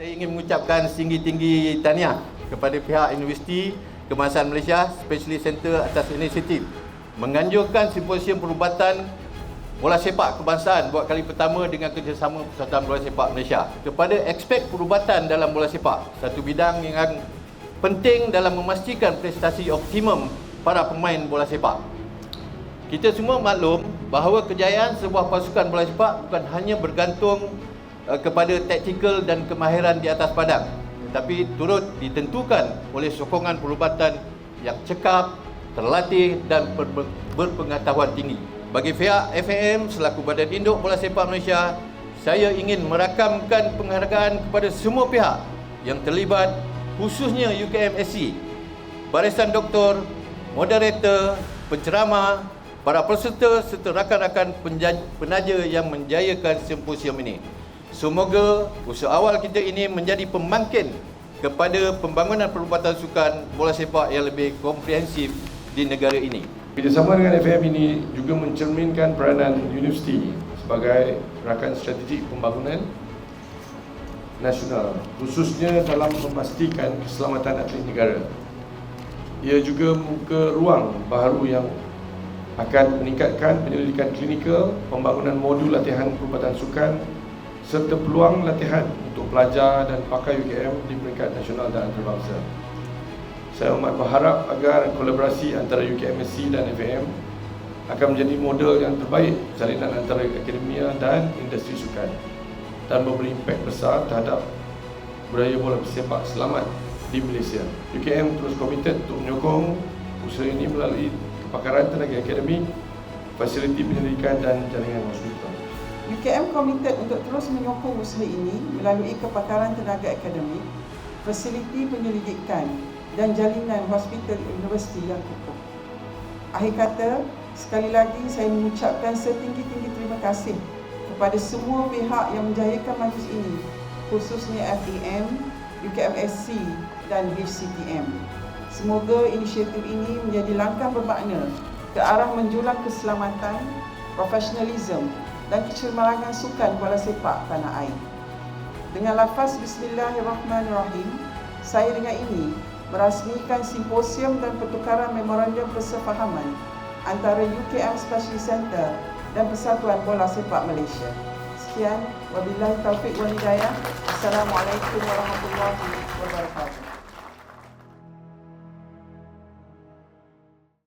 Saya ingin mengucapkan tinggi-tinggi tahniah kepada pihak Universiti Kemasan Malaysia Specialist Center atas inisiatif menganjurkan simposium perubatan bola sepak kebangsaan buat kali pertama dengan kerjasama Persatuan Bola Sepak Malaysia kepada aspek perubatan dalam bola sepak. Satu bidang yang penting dalam memastikan prestasi optimum para pemain bola sepak. Kita semua maklum bahawa kejayaan sebuah pasukan bola sepak bukan hanya bergantung kepada taktikal dan kemahiran di atas padang tetapi turut ditentukan oleh sokongan perubatan yang cekap, terlatih dan ber- berpengetahuan tinggi. Bagi pihak FAM selaku Badan Induk Bola Sepak Malaysia, saya ingin merakamkan penghargaan kepada semua pihak yang terlibat khususnya UKMSC, barisan doktor, moderator, penceramah, para peserta serta rakan-rakan penaja yang menjayakan simposium ini. Semoga usaha awal kita ini menjadi pembangkit kepada pembangunan perubatan sukan bola sepak yang lebih komprehensif di negara ini. Kerjasama dengan FAM ini juga mencerminkan peranan universiti sebagai rakan strategik pembangunan nasional khususnya dalam memastikan keselamatan atlet negara. Ia juga membuka ruang baharu yang akan meningkatkan penyelidikan klinikal, pembangunan modul latihan perubatan sukan serta peluang latihan untuk pelajar dan pakai UKM di peringkat nasional dan antarabangsa. Saya amat berharap agar kolaborasi antara UKMSC dan FAM akan menjadi model yang terbaik salinan antara akademia dan industri sukan dan memberi impak besar terhadap budaya bola sepak selamat di Malaysia. UKM terus komited untuk menyokong usaha ini melalui kepakaran tenaga akademik, fasiliti penyelidikan dan jaringan hospital. UKM komited untuk terus menyokong usaha ini melalui kepakaran tenaga akademik, fasiliti penyelidikan dan jalinan hospital universiti yang kukuh. Akhir kata, sekali lagi saya mengucapkan setinggi-tinggi terima kasih kepada semua pihak yang menjayakan majlis ini, khususnya FDM, UKMSC dan BCTM. Semoga inisiatif ini menjadi langkah bermakna ke arah menjulang keselamatan, profesionalisme dan kecermalangan sukan bola sepak tanah air. Dengan lafaz Bismillahirrahmanirrahim, saya dengan ini merasmikan simposium dan pertukaran memorandum persefahaman antara UKM Specialist Center dan Persatuan Bola Sepak Malaysia. Sekian, wabillahi taufiq wal hidayah. Assalamualaikum warahmatullahi wabarakatuh.